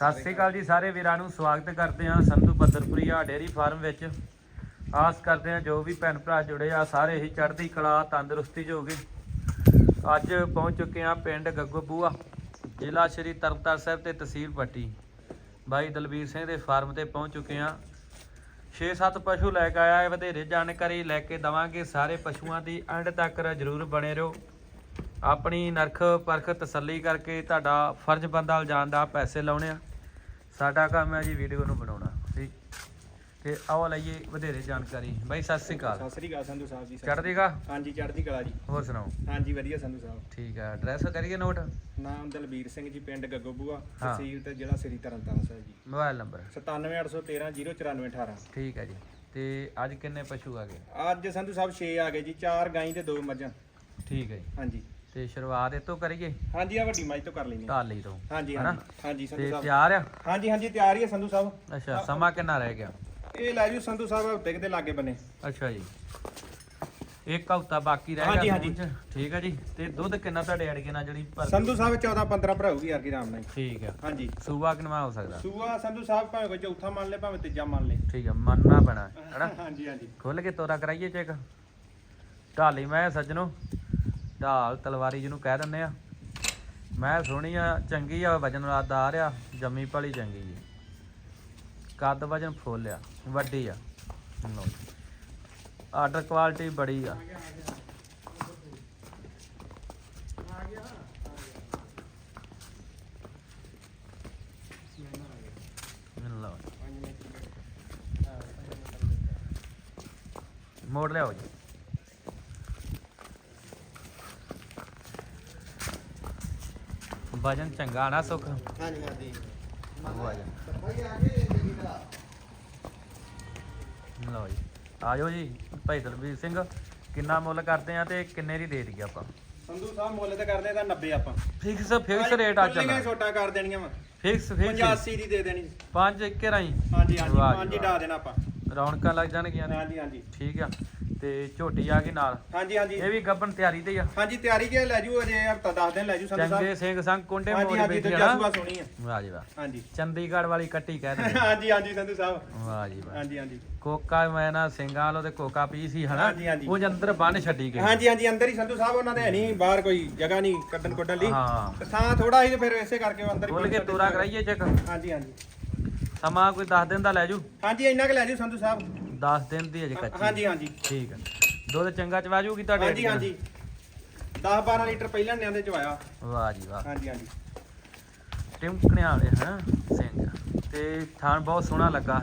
ਸਤਿ ਸ੍ਰੀ ਅਕਾਲ ਜੀ ਸਾਰੇ ਵੀਰਾਂ ਨੂੰ ਸਵਾਗਤ ਕਰਦੇ ਹਾਂ ਸੰਧੂ ਬੱਦਰਪੁਰੀਆ ਡੇਅਰੀ ਫਾਰਮ ਵਿੱਚ। ਆਸ ਕਰਦੇ ਹਾਂ ਜੋ ਵੀ ਭੈਣ ਭਰਾ ਜੁੜੇ ਆ, ਸਾਰੇ ਹੀ ਚੜ੍ਹਦੀ ਕਲਾ, ਤੰਦਰੁਸਤੀ 'ਚ ਹੋਗੇ ਅੱਜ ਪਹੁੰਚ ਚੁੱਕੇ ਹਾਂ ਪਿੰਡ ਗੱਗੋਬੂਆ ਜ਼ਿਲ੍ਹਾ ਸ਼੍ਰੀ ਤਰਨਤਾਰਨ ਸਾਹਿਬ ਤੇ ਤਹਿਸੀਲ ਪੱਟੀ। ਬਾਈ ਦਲਬੀਰ ਸਿੰਘ ਦੇ ਫਾਰਮ ਤੇ ਪਹੁੰਚ ਚੁੱਕੇ ਹਾਂ। 6-7 ਪਸ਼ੂ ਲੈ ਕੇ ਆਇਆ ਹੈ, ਵਧੇਰੇ ਜਾਣਕਾਰੀ ਲੈ ਕੇ ਦਵਾਂਗੇ। ਸਾਰੇ ਪਸ਼ੂਆਂ ਦੀ ਐਂਡ ਤੱਕ ਜਰੂਰ ਬਣੇ ਰਹੋ। ਆਪਣੀ ਨਰਖ ਪਰਖ ਤਸੱਲੀ ਕਰਕੇ ਤੁਹਾਡਾ ਫਰਜ਼ ਬੰਦਾ ਜਾਣ ਦਾ ਪੈਸੇ ਲਾਉਣੇ ਆ। ਸਾਡਾ ਕੰਮ ਹੈ ਜੀ ਵੀਡੀਓ ਨੂੰ ਬਣਾਉਣਾ ਠੀਕ ਤੇ ਆਓ ਲਈਏ ਵਧੇਰੇ ਜਾਣਕਾਰੀ। ਬਾਈ ਸਤਿ ਸ੍ਰੀ ਅਕਾਲ। ਸਤਿ ਸ੍ਰੀ ਅਕਾਲ ਸੰਧੂ ਸਾਹਿਬ ਜੀ ਚੜ੍ਹਦੀ ਕਾ ਹਾਂਜੀ ਚੜ੍ਹਦੀ ਕਲਾ ਜੀ। ਹੋਰ ਸੁਣਾਓ? ਹਾਂਜੀ ਵਧੀਆ ਸੰਧੂ ਸਾਹਿਬ। ਠੀਕ ਹੈ ਐਡਰੈਸ ਕਰੀਏ ਨੋਟ ਨਾਮ ਦਲਬੀਰ ਸਿੰਘ ਜੀ ਪਿੰਡ ਗੱਗੋਬੂਆ। ਤਹਿਸੀਲ ਤੇ ਜ਼ਿਲ੍ਹਾ ਸ੍ਰੀ ਤਰਨਤਾਰਨ ਸਾਹਿਬ ਜੀ। Mobile number? 97813 ਠੀਕ ਹੈ ਜੀ। ਤੇ ਅੱਜ ਕਿੰਨੇ ਪਸ਼ੂ ਆ ਗਏ ਅੱਜ ਸੰਧੂ ਸਾਹਿਬ 6 ਆ ਗਏ ਜੀ 4 ਗਾਈ ਤੇ 2 ਮੱਝਾਂ। ਠੀਕ ਹੈ ਜੀ। ਹਾਂਜੀ। ਤੇ ਸ਼ੁਰੂਆਤ ਇਹ ਤੋਂ ਕਰੀਏ? ਹਾਂਜੀ ਆ ਵੱਡੀ ਮੱਝ ਤੋਂ ਕਰ ਲੈਣੀ ਢਾਲੀ ਤੋਂ। ਹਾਂਜੀ ਹਨਾ? ਹਾਂਜੀ ਹਾਂਜੀ ਸੰਧੂ ਸਾਹਿਬ। ਤਿਆਰ ਆ? ਹਾਂਜੀ ਹਾਂਜੀ ਤਿਆਰ ਹੀ ਹੈ ਸੰਧੂ ਸਾਹਿਬ। ਅੱਛਾ ਸਮਾਂ ਕਿੰਨਾ ਰਹਿ ਗਿਆ? ਇਹ ਲੈ ਜੂ ਸੰਧੂ ਸਾਹਿਬ ਹਫ਼ਤੇ ਕਿਤੇ ਲਾਗੇ ਬੰਨੇ। ਅੱਛਾ ਜੀ। ਇੱਕ ਹਫ਼ਤਾ ਬਾਕੀ ਰਹਿ ਹਾਂਜੀ, ਗਿਆ ਹਾਂਜੀ। ਸੂਣ 'ਚ। ਠੀਕ ਹੈ ਜੀ। ਤੇ ਦੁੱਧ ਕਿੰਨਾ ਤੁਹਾਡੇ ਅੜਕੇ ਨਾਲ ਜਿਹੜੀ ਭਰ- ਸੰਧੂ ਸਾਹਿਬ 14 15 ਭਰਾਊਗੀ ਯਾਰ ਕੀ ਰਾਮ ਨਾਲ। ਠੀਕ ਹੈ ਹਾਂਜੀ। ਸੂਆ ਕਿਨਵਾ ਹੋ ਸਕਦਾ? ਸੂਆ ਸੰਧੂ ਸਾਹਿਬ ਭਾਵੇਂ ਕੋਈ ਚੌਥਾ ਮੰਨ ਲੈ ਭਾਵੇਂ ਤੀਜਾ ਮੰਨ ਲੈ। ਠੀਕ ਹੈ ਮੰਨਣਾ ਪੈਣਾ ਹੈਨਾ? ਹਾਂਜੀ ਹਾਂਜੀ। ਖੁੱਲ ਕੇ ਤੋਰਾ ਕਰਾਈਏ ਚੈੱਕ। ਢਾਲੀ ਮੈਂ ਸੱਜਣੋ। ਢਾਲ ਤਲਵਾਰੀ ਜਿਹਨੂੰ ਕਹਿ ਦਿੰਦੇ ਆ। ਮੈਂ ਸੋਹਣੀ ਆ, ਚੰਗੀ ਆ, ਵਜਨ ਰਾਦਾਰ ਆ, ਜੰਮੀ ਭਲੀ ਚੰਗੀ ਜੀ ਕੱਦ ਵਜਨ ਫੁੱਲ ਆ, ਵੱਡੀ ਆ। ਲਓ ਆਰਡਰ ਕੁਆਲਿਟੀ ਬੜੀ ਆ। ਲਓ ਜੀ। ਮੋੜ ਲਿਆਓ ਜੀ। ਵਜਨ ਚੰਗਾ ਨਾ ਸੁੱਖ। ਹਾਂਜੀ ਹਾਂਜੀ। ਵਜਨ ਲਓ ਜੀ ਭਾਈ ਦਲਬੀਰ ਸਿੰਘ ਕਿੰਨਾ ਮੁੱਲ ਕਰਦੇ ਆ ਤੇ ਕਿੰਨੇ ਦੀ ਦੇ ਦਈਏ ਆਪਾਂ? ਸੰਧੂ ਸਾਹਿਬ ਮੁੱਲ ਤੇ ਕਰਦੇ ਤਾਂ 90 ਆਪਾਂ। ਫਿਕਸ ਫਿਕਸ ਰੇਟ ਆ ਚੱਲਦਾ ਖੁੱਲੀਆਂ ਛੋਟਾ ਕਰ ਦੇਣੀਆਂ ਵਾ। ਫਿਕਸ ਫਿਕਸ 85 ਦੀ ਦੇ ਦੇਣੀ। ਪੰਜ ਇੱਕੇ ਰਾਈ ਹਾਂਜੀ ਹਾਂਜੀ ਵਾਹ ਜੀ ਪੰਜ ਹੀ ਵਾਹ। ਡਾ ਦੇਣਾ ਆਪਾਂ। ਰੌਣਕਾਂ ਲੱਗ ਜਾਣਗੀਆਂ ਨੇ। ਹਾਂਜੀ ਹਾਂਜੀ। ਠੀਕ ਆ। ਤੇ ਝੋਟੀ ਆ ਗਈ ਨਾਲ। ਹਾਂਜੀ ਹਾਂਜੀ। ਇਹ ਵੀ ਗੱਬਨ ਤਿਆਰੀ ਤੇ ਹੀ ਆ। ਹਾਂਜੀ ਤਿਆਰੀ ਜੇ ਲੈ ਜੂ ਅਜੇ ਹਫਤਾ 10 ਦਿਨ ਲੈ ਜੂ ਸੰਧੂ ਚੰਗੇ ਸਾਹਿਬ ਸਿੰਘ ਸੰਗ ਕੁੰਡੇ ਹਾਂਜੀ ਮੋੜ ਹਾਂਜੀ ਬੈਠੀ ਤੇ ਆ ਜਸੂਆ ਨਾ ਸੋਣੀ ਆ। ਵਾਹ ਜੀ ਵਾਹ। ਹਾਂਜੀ। ਚੰਡੀਗੜ੍ਹ ਵਾਲੀ ਕੱਟੀ ਕਹਿ ਦਿੰਦੇ। ਹਾਂਜੀ ਹਾਂਜੀ ਸੰਧੂ ਸਾਹਿਬ। ਵਾਹ ਜੀ ਵਾਹ। ਹਾਂਜੀ ਹਾਂਜੀ। ਕੋਕਾ ਮੈਂ ਨਾ ਸਿੰਘਾਂ ਵਾਲੋ ਤੇ ਕੋਕਾ ਪੀ ਸੀ ਹਨਾ? ਹਾਂਜੀ, ਹਾਂਜੀ। ਉਹ ਅੰਦਰ ਬੰਨ ਛੱਡੀ ਗਈ। ਹਾਂਜੀ ਹਾਂਜੀ ਅੰਦਰ ਹੀ ਸੰਧੂ ਸਾਹਿਬ ਉਹਨਾਂ ਦੇ ਹੈ ਨਹੀਂ ਬਾਹਰ ਕੋਈ ਜਗ੍ਹਾ ਨਹੀਂ ਕੱਢਣ ਕੁੱਢਣ ਲਈ। ਹਾਂ। ਤੇ ਥਾਂ ਥੋੜਾ ਹੀ ਤੇ ਫਿਰ ਇਸੇ ਕਰਕੇ ਉਹ ਅੰਦਰ ਹੀ ਖੋਲ ਕੇ ਤੋਰਾ। ਕਰਾਈਏ ਚੈੱਕ। ਹਾਂਜੀ ਹਾਂਜੀ। ਸਮਾਂ ਕੋਈ 10 ਦਿਨ ਦਾ ਲੈ ਜੂ ਹਾਂਜੀ ਇੰਨਾ ਕੁ ਲੈ ਜੂ ਸੰਧੂ ਸਾਹਿਬ। 10 ਦਿਨ ਦੀ ਅਜੇ ਕੱਚੀ। ਹਾਂਜੀ ਹਾਂਜੀ। ਠੀਕ ਹੈ। ਦੁੱਧ ਚੰਗਾ ਚਵਾ ਜੂਗੀ ਤੁਹਾਡੇ ਹਾਂਜੀ ਹਾਂਜੀ? 10 12 ਲੀਟਰ ਪਹਿਲਾਂ ਨਿਆਂਦੇ ਚ ਆਇਆ ਵਾਹ ਜੀ ਵਾਹ। ਹਾਂਜੀ ਹਾਂਜੀ। ਟਿਮਕਣੇ ਵਾਲੇ ਹਾਂ? ਸਿੰਘ। ਤੇ ਥਾਨ ਬਹੁਤ ਸੋਹਣਾ ਲੱਗਾ।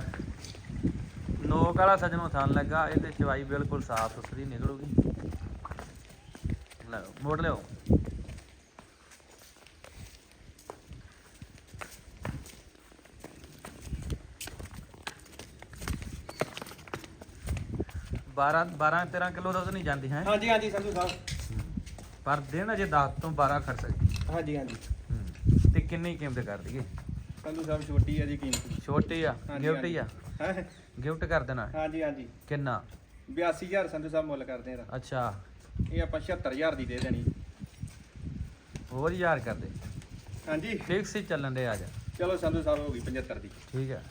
ਨੋਕ ਵਾਲਾ ਸਜਣੋਂ ਥਾਨ ਲੱਗਾ। ਇਹਦੇ ਚਵਾਈ ਬਿਲਕੁਲ ਸਾਫ਼ ਸੁਥਰੀ ਨਿਕਲੂਗੀ ਲਓ ਮੋੜ ਲਿਓ ਬਾਰਾਂ 12 13 ਕਿਲੋ ਦੁੱਧ ਨਹੀਂ ਜਾਂਦੀ ਹੈ? ਹਾਂਜੀ ਹਾਂਜੀ ਸੰਧੂ ਸਾਹਿਬ। ਪਰ ਦਿਨ ਅਜੇ 10 ਤੋਂ 12 ਖੜ ਸਕਦੀ। ਹਾਂਜੀ ਹਾਂਜੀ। ਹੂੰ। ਤੇ ਕਿੰਨੀ ਕੀਮਤ ਕਰ ਦਈਏ? ਸੰਧੂ ਸਾਹਿਬ ਛੋਟੀ ਹੈ ਜੀ ਕੀਮਤ। ਛੋਟੀ ਆ ਹਾਂਜੀ, ਗਿਫਟ ਹੀ ਆ। ਹੈਂ? ਗਿਫਟ ਕਰ ਦੇਣਾ। ਹਾਂਜੀ ਹਾਂਜੀ। ਕਿੰਨਾ? 82000 ਸੰਧੂ ਸਾਹਿਬ ਮੁੱਲ ਕਰਦੇ ਆ ਅੱਛਾ। ਇਹ ਆਪਾਂ 76000 ਦੀ ਦੇ ਦੇਣੀ। ਹੋਰ ਯਾਰ ਕਰ ਦੇ। ਹਾਂਜੀ। ਫਿਕਸ ਹੀ ਚੱਲਣ ਦੇ ਆ ਜਾ। ਚਲੋ ਸੰਧੂ ਸਾਹਿਬ ਹੋ ਗਈ 75 ਦੀ। ਠੀਕ ਹੈ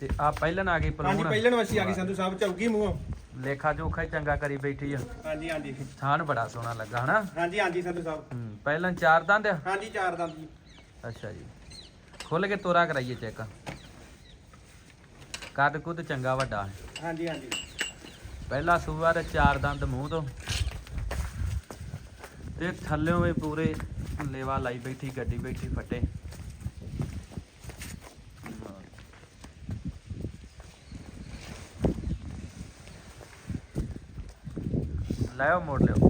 ਤੇ ਆ ਪਹਿਲਨ ਆ ਗਈ ਹਾਂਜੀ ਪਲੂਣ। ਪਹਿਲਣ ਵਸੀ ਆ ਗਈ ਸੰਧੂ ਸਾਹਿਬ ਚੌਕੀ ਮੂੰਹ। ਲੇਖਾ ਜੋਖਾ ਹੀ ਚੰਗਾ ਕਰੀ ਬੈਠੀ ਆ। ਹਾਂਜੀ ਹਾਂਜੀ। ਥਾਨ ਬੜਾ ਸੋਹਣਾ ਲੱਗਾ ਹਨਾ? ਹਾਂਜੀ ਹਾਂਜੀ ਸੰਧੂ ਸਾਹਿਬ। ਹੂੰ ਪਹਿਲਨ ਚਾਰ ਦੰਦ ਆ? ਹਾਂਜੀ ਚਾਰ ਦੰਦ ਜੀ। ਅੱਛਾ ਜੀ। ਖੁੱਲ ਕੇ ਤੋਰਾ ਕਰਾਈਏ ਚੈੱਕ। ਕੱਦ ਕੁੱਦ ਚੰਗਾ ਵੱਡਾ ਹੈ। ਹਾਂਜੀ ਹਾਂਜੀ। ਪਹਿਲਾ ਸੂਆ ਤੇ ਚਾਰ ਦੰਦ ਮੂੰਹ ਤੋਂ। ਤੇ ਥੱਲਿਓਂ ਵੀ ਪੂਰੇ ਲੇਵਾ ਲਾਈ ਬੈਠੀ ਗੱਡੀ ਬੈਠੀ ਫੱਟੇ। ਲਾਓ ਮੋੜ ਲਿਓ।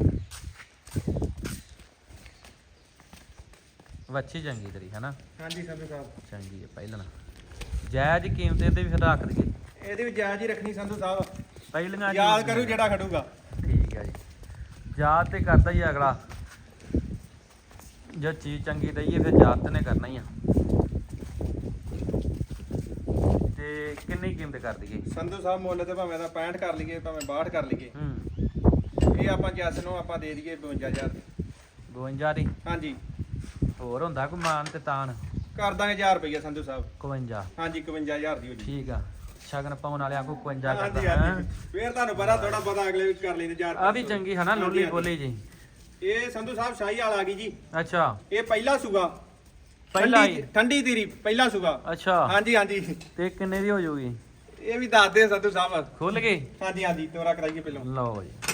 ਵੱਛੀ ਚੰਗੀ ਤੇਰੀ ਹਨਾ? ਹਾਂਜੀ ਸੰਧੂ ਸਾਹਿਬ ਚੰਗੀ ਹੈ ਪਹਿਲਣਾ ਜਾਇਜ਼ ਕੀਮਤ ਇਹਦੇ ਵੀ ਰੱਖ ਦਈਏ ਇਹਦੀ ਵੀ ਜਾਇਜ਼ ਹੀ ਰੱਖਣੀ ਸੰਧੂ ਸਾਹਿਬ। ਪਹਿਲੀਆਂ ਯਾਦ ਕਰੂ ਜਿਹੜਾ ਖੜੂਗਾ। ਠੀਕ ਹੈ ਜੀ। ਯਾਦ ਤੇ ਕਰਦਾ ਹੀ ਅਗਲਾ। ਜੇ ਚੀਜ਼ ਚੰਗੀ ਦਈਏ ਫਿਰ ਯਾਦ ਤੇ ਨੇ ਕਰਨਾ ਹੀ ਆ। ਤੇ ਕਿੰਨੀ ਕੀਮਤ ਕਰ ਦਈਏ? ਸੰਧੂ ਸਾਹਿਬ ਮੁੱਲ ਤੇ ਭਾਵੇਂ ਦਾ 65 ਕਰ ਲਈਏ ਭਾਵੇਂ 62 ਕਰ ਲਈਏ। ਹੂੰ। ਆਪਾਂ ਜੱਸ ਨੂੰ ਆਪਾਂ ਦੇ ਦਈਏ 52000 ਦੀ 52 ਦੀ? ਹਾਂਜੀ। ਹੋਰ ਹੁੰਦਾ ਕੋਈ ਮਾਨ ਤੇ ਤਾਨ ਕਰ ਦਾਂਗੇ 1000 ਰੁਪਏ ਸੰਧੂ ਸਾਹਿਬ। 52 ਹਾਂਜੀ 51000 ਦੀ ਹੋ ਜੀ। ਠੀਕ ਆ। ਸ਼ਗਨ ਪਾਉਣ ਵਾਲਿਆਂ ਕੋ 52 ਹਾਂਜੀ ਕਰਦਾ ਹੈ? ਹਾਂਜੀ ਫੇਰ ਤੁਹਾਨੂੰ ਪਤਾ ਥੋੜਾ ਪਤਾ ਅਗਲੇ ਵੀ ਕਰ ਲੈਂਦੇ 1000 ਆ ਵੀ ਚੰਗੀ ਹੈ ਨਾ ਹਾਂਜੀ, ਲੋਲੀ ਹਾਂਜੀ। ਬੋਲੀ ਜੀ। ਇਹ ਸੰਧੂ ਸਾਹਿਬ ਸ਼ਾਹੀ ਵਾਲ ਆ ਗਈ ਜੀ। ਅੱਛਾ। ਇਹ ਪਹਿਲਾ ਸੁਗਾ ਪਹਿਲਾ ਠੰਡੀ- ਹੀ? ਠੰਡੀ ਤੀਰੀ ਪਹਿਲਾ ਸੁਗਾ ਅੱਛਾ। ਹਾਂਜੀ ਹਾਂਜੀ। ਤੇ ਕਿੰਨੇ ਦੀ ਹੋ ਜਾਊਗੀ ਇਹ ਵੀ ਦੱਸਦੇ ਆ ਸੰਧੂ ਸਾਹਿਬ। ਖੁੱਲ ਗਈ? ਹਾਂਜੀ ਹਾਂਜੀ ਤੋਰਾ ਕਰਾਈਏ ਪਹਿਲਾਂ। ਲਓ ਜੀ।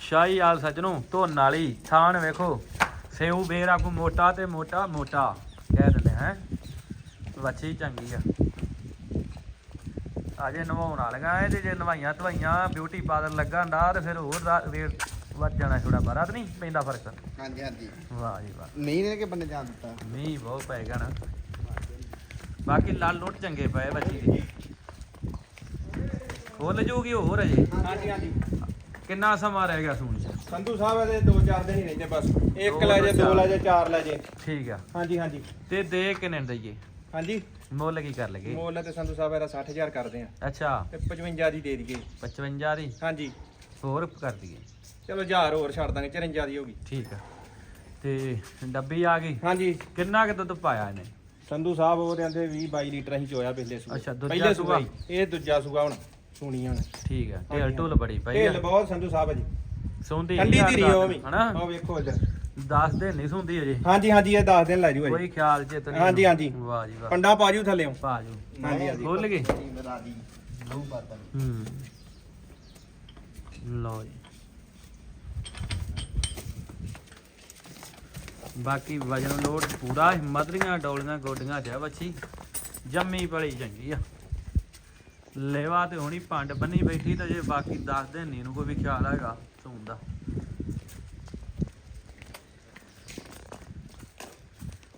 ਸ਼ਾਹੀ ਆਲ ਸਜਣੋ ਧੋਨ ਵਾਲੀ ਥਾਣ ਵੇਖੋ। ਸੇਉ ਬੇਰਾ ਕੋ ਮੋਟਾ ਤੇ ਮੋਟਾ ਮੋਟਾ ਕਹਿ ਦਿੰਦੇ ਹੈ? ਵੱਛੀ ਚੰਗੀ ਆ। ਅਜੇ ਨਵਾਉਣ ਵਾਲੀਆਂ ਇਹਦੇ ਜੇ ਨਵਾਈਆਂ ਧਵਾਈਆਂ ਬਿਊਟੀ ਪਾਰਲਰ ਲੱਗਾ ਹੁੰਦਾ ਤੇ ਫਿਰ ਹੋਰ ਦਾ ਰੇਟ ਵੱਧ ਜਾਣਾ ਥੋੜਾ ਬਾਰਾ ਤੇ ਨਹੀਂ ਪੈਂਦਾ ਫ਼ਰਕ? ਹਾਂਜੀ ਹਾਂਜੀ। ਵਾਹ ਜੀ ਵਾਹ। ਨਹੀਂ ਨੇ ਕਿ ਬੰਨੇ ਜਾਣ ਦਿੱਤਾ? ਮੀਂਹ ਬਹੁਤ ਪਏਗਾ ਨਾ। ਬਾਕੀ ਲਾਲ ਲੋਟ ਚੰਗੇ ਪਏ ਬੱਚੀ ਦੇ। ਖੁੱਲ ਜੂਗੀ ਹੋਰ ਅਜੇ? ਹਾਂਜੀ ਹਾਂਜੀ। ਕਿੰਨਾ ਸਮਾਂ ਰਹਿ ਗਿਆ ਸੂਣ ਚ? ਸੰਧੂ ਸਾਹਿਬ ਇਹਦੇ 2-4 ਦਿਨ ਹੀ ਰਹਿੰਦੇ ਬਸ। ਇੱਕ ਦੋ ਲੈ ਜੇ ਦੋ ਚਾਰ। ਲੈ ਜੇ ਚਾਰ ਲੈ ਜੇ। ਠੀਕ ਆ। ਹਾਂਜੀ ਹਾਂਜੀ। ਤੇ ਦੇ ਕਿੰਨੇ ਦਈਏ? ਹਾਂਜੀ। ਮੁੱਲ ਕੀ ਕਰ ਲਗੇ ਮੁੱਲ ਤੇ ਸੰਧੂ ਸਾਹਿਬ ਇਹਦਾ 60000 ਕਰਦੇ ਆ। ਅੱਛਾ। ਤੇ 55 ਦੀ ਦੇ ਦਈਏ। 55 ਦੀ? ਹਾਂਜੀ। ਹੋਰ ਕਰ ਦਈਏ। ਚਲੋ 1000 ਹੋਰ ਛੱਡ ਦਾਂਗੇ 54 ਦੀ ਹੋ ਗਈ। ਠੀਕ ਆ। ਤੇ ਡੱਬੀ ਆ ਗਈ? ਹਾਂਜੀ। ਕਿੰਨਾ ਕਿ ਦੁੱਧ ਪਾਇਆ ਇਹਨੇ? ਸੰਧੂ ਸਾਹਿਬ ਉਹ ਕਹਿੰਦੇ 20 22 ਲੀਟਰ ਅਸੀਂ ਚੋਇਆ ਪਿਛਲੇ ਸੂਏ। ਅੱਛਾ, ਦੂਜਾ ਪਹਿਲੇ। ਹੀ। ਇਹ ਦੂਜਾ ਸੂਆ ਹੁਣ। ਸੁਣੀ ਹੁਣ ਠੀਕ ਆ ਢੇਲ ਢੁੱਲ ਬੜੀ ਪਈ ਢਿੱਲ ਆ ਬਹੁਤ ਸੰਧੂ ਸਾਹਿਬ ਜੀ। ਸੌਂਦੀ ਠੰਡੀ ਧੀਰੀ ਉਹ ਵੀ। ਹਨਾ? ਉਹ ਵੇਖੋ ਇੱਧਰ। 10 ਦਿਨ ਨਹੀਂ ਸੌਂਦੀ ਅਜੇ। ਹਾਂਜੀ ਹਾਂਜੀ ਇਹ 10 ਦਿਨ ਲੈ ਜੂ ਕੋਈ ਖਿਆਲ ਚੇਤ ਨਹੀਂ ਹਾਂਜੀ, ਹਾਂਜੀ। ਵਾਹ ਜੀ ਵਾਹ। ਪੰਡਾ ਪਾਜੂ ਥੱਲੇੋਂ ਭਾਜੂ ਹਾਂਜੀ ਹਾਂਜੀ। ਖੁੱਲ ਹੂੰ। ਲਓ ਜੀ। ਬਾਕੀ ਵਜਨ ਲੋਡ ਪੂਰਾ ਮਦਰੀਆਂ ਡੋਲੀਆਂ ਗੋਡੀਆਂ ਜਾ ਬੱਚੀ। ਜੰਮੀ ਪਲੀ ਚੰਗੀ ਆ। ਲੇਵਾ ਤੇ ਹੋਣੀ ਪੰਡ ਬੰਨੀ ਬੈਠੀ ਤੇ ਜੇ ਬਾਕੀ ਦੱਸ ਦੇ ਨੀ ਨੂੰ ਕੋਈ ਵੀ ਖਿਆਲ ਹੈਗਾ ਸੂਣ ਦਾ।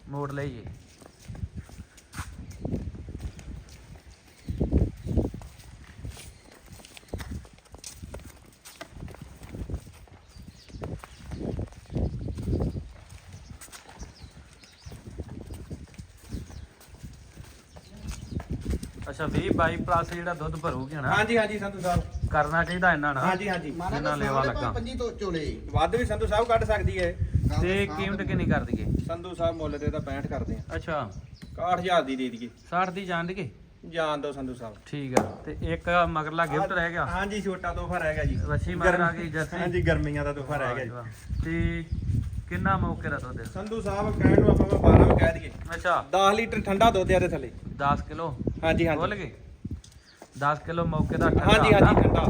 ਮੋੜ ਲਈਏ। ਅੱਛਾ 20 22 ਪਲੱਸ ਜਿਹੜਾ ਦੁੱਧ ਭਰੂਗੀ ਨਾ ਹਾਂਜੀ ਹਾਂਜੀ ਸੰਧੂ ਸਾਹਿਬ। ਕਰਨਾ ਚਾਹੀਦਾ ਇਹਨਾਂ ਨਾਲ ਹਾਂਜੀ ਹਾਂਜੀ। ਮਾਰਾ ਜਿੰਨਾ ਲੇਵਾ ਲੱਗਾ। ਪੰਜੀ ਤੋਂ ਚੋਲੇ ਵੱਧ ਵੀ ਸੰਧੂ ਸਾਹਿਬ ਕੱਢ ਸਕਦੀ ਹੈ। ਤੇ ਕੀਮਤ ਕਿੰਨੀ ਕਰ ਦਈਏ? ਸੰਧੂ ਸਾਹਿਬ ਮੁੱਲ ਤੇ ਤਾਂ 65 ਕਰਦੇ ਆ। ਅੱਛਾ। 61000 ਦੀ ਦੇ ਦਈਏ। 60 ਦੀ ਜਾਣ ਦਈਏ? ਜਾਣ ਦੋ ਸੰਧੂ ਸਾਹਿਬ। ਠੀਕ ਆ ਤੇ ਇੱਕ ਮਗਰਲਾ ਗਿਫਟ ਰਹਿ ਗਿਆ। ਹਾਂਜੀ ਛੋਟਾ ਤੋਹਫਾ ਰਹਿ ਗਿਆ ਜੀ। ਵੱਛੀ ਮਗਰ ਆ ਗਈ ਜਰਸੀ ਹਾਂਜੀ ਗਰਮੀਆਂ ਦਾ ਤੋਹਫਾ ਰਹਿ ਗਿਆ ਜੀ। ਤੇ ਕਿੰਨਾ ਮੌਕੇ ਦਾ ਦੁੱਧ ਸੰਧੂ ਸਾਹਿਬ ਕਹਿਣ ਨੂੰ ਆਪਾਂ 12 ਵੀ ਕਹਿ ਦਈਏ। ਅੱਛਾ। 10 ਲੀਟਰ ਠੰਡਾ ਦੁੱਧ ਆ ਦੇ ਥੱਲੇ। 10 ਕਿਲੋ? ਹਾਂਜੀ ਹਾਂਜੀ। ਗਏ? 10 ਕਿਲੋ ਮੌਕੇ ਦਾ ਠੰਡਾ। ਹਾਂਜੀ ਹਾਂਜੀ? ਠੰਡਾ।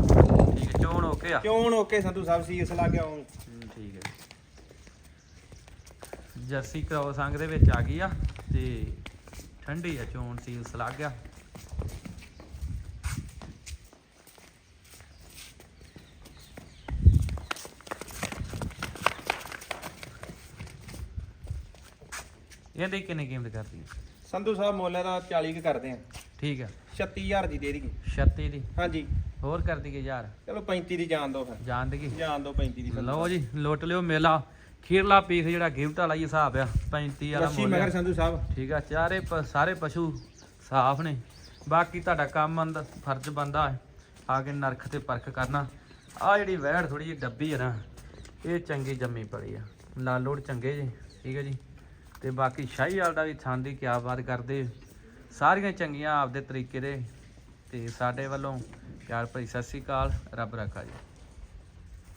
ਠੀਕ ਹੈ ਚੋਣ ਓਕੇ ਆ? ਕਿਉਂ ਓਕੇ ਸੰਧੂ ਸਾਹਿਬ ਸੀ ਇਸ ਲੱਗ ਗਿਆ ਹੁਣ ਹਮ, ਠੀਕ ਹੈ। ਜਰਸੀ ਕ੍ਰੋਸ ਸੰਗ ਦੇ ਵਿੱਚ ਆ ਗਈ ਆ ਤੇ ਠੰਡੀ ਆ ਚੋਣ ਸੀਲਸ ਲੱਗ ਗਿਆ। ਇਹਦੀ ਕਿੰਨੀ ਕੀਮਤ ਕਰਦੀ ਹੈ ਸੰਧੂ ਸਾਹਿਬ ਮੁੱਲ ਦਾ 40 ਕੁ ਕਰਦੇ ਆ। ਠੀਕ ਹੈ 36000 ਦੀ ਦੇ ਦਈਏ। 36 ਦੀ? ਹਾਂਜੀ। ਹੋਰ ਕਰ ਦਈਏ ਯਾਰ ਚਲੋ 35 ਦੀ ਜਾਣ ਦੋ ਫਿਰ। ਜਾਣ ਦਈਏ ਜਾਣ ਦੋ 35 ਦੀ ਲਓ ਜੀ ਲੁੱਟ ਲਿਓ ਮੇਲਾ। ਖੀਰਲਾ ਪੀਸ ਜਿਹੜਾ ਗਿਫਟ ਵਾਲਾ ਹੀ ਹਿਸਾਬ ਆ 35 ਵਾਲਾ ਮੁੱਲ ਮਗਰ ਆ। ਸੰਧੂ ਸਾਹਿਬ। ਠੀਕ ਆ ਚਾਰੇ ਸਾਰੇ ਪਸ਼ੂ ਸਾਫ਼ ਨੇ। ਬਾਕੀ ਤੁਹਾਡਾ ਕੰਮ ਅੰਦਰ ਫਰਜ਼ ਬੰਦਾ ਹੈ। ਆ ਕੇ ਨਰਖ ਤੇ ਪਰਖ ਕਰਨਾ। ਆ ਜਿਹੜੀ ਵਹਿੜ ਥੋੜੀ ਜਿਹੀ ਡੱਬੀ ਹੈ ਨਾ ਇਹ ਚੰਗੀ ਜੰਮੀ ਪੜੀ ਆ। ਲਾਲ ਲੋੜ ਚੰਗੇ ਜੀ ਠੀਕ ਹੈ ਜੀ। ਤੇ ਬਾਕੀ ਸ਼ਾਹੀ ਵਾਲ ਦਾ ਵੀ ਥਾਂ ਦੀ ਕਿਆ ਬਾਤ ਕਰਦੇ। ਸਾਰੀਆਂ ਚੰਗੀਆਂ ਆਪਦੇ ਤਰੀਕੇ ਦੇ। ਤੇ ਸਾਡੇ ਵੱਲੋਂ ਪਿਆਰ ਭਰੀ ਸਤਿ ਸ੍ਰੀ ਅਕਾਲ। ਰੱਬ ਰੱਖਾ ਜੀ।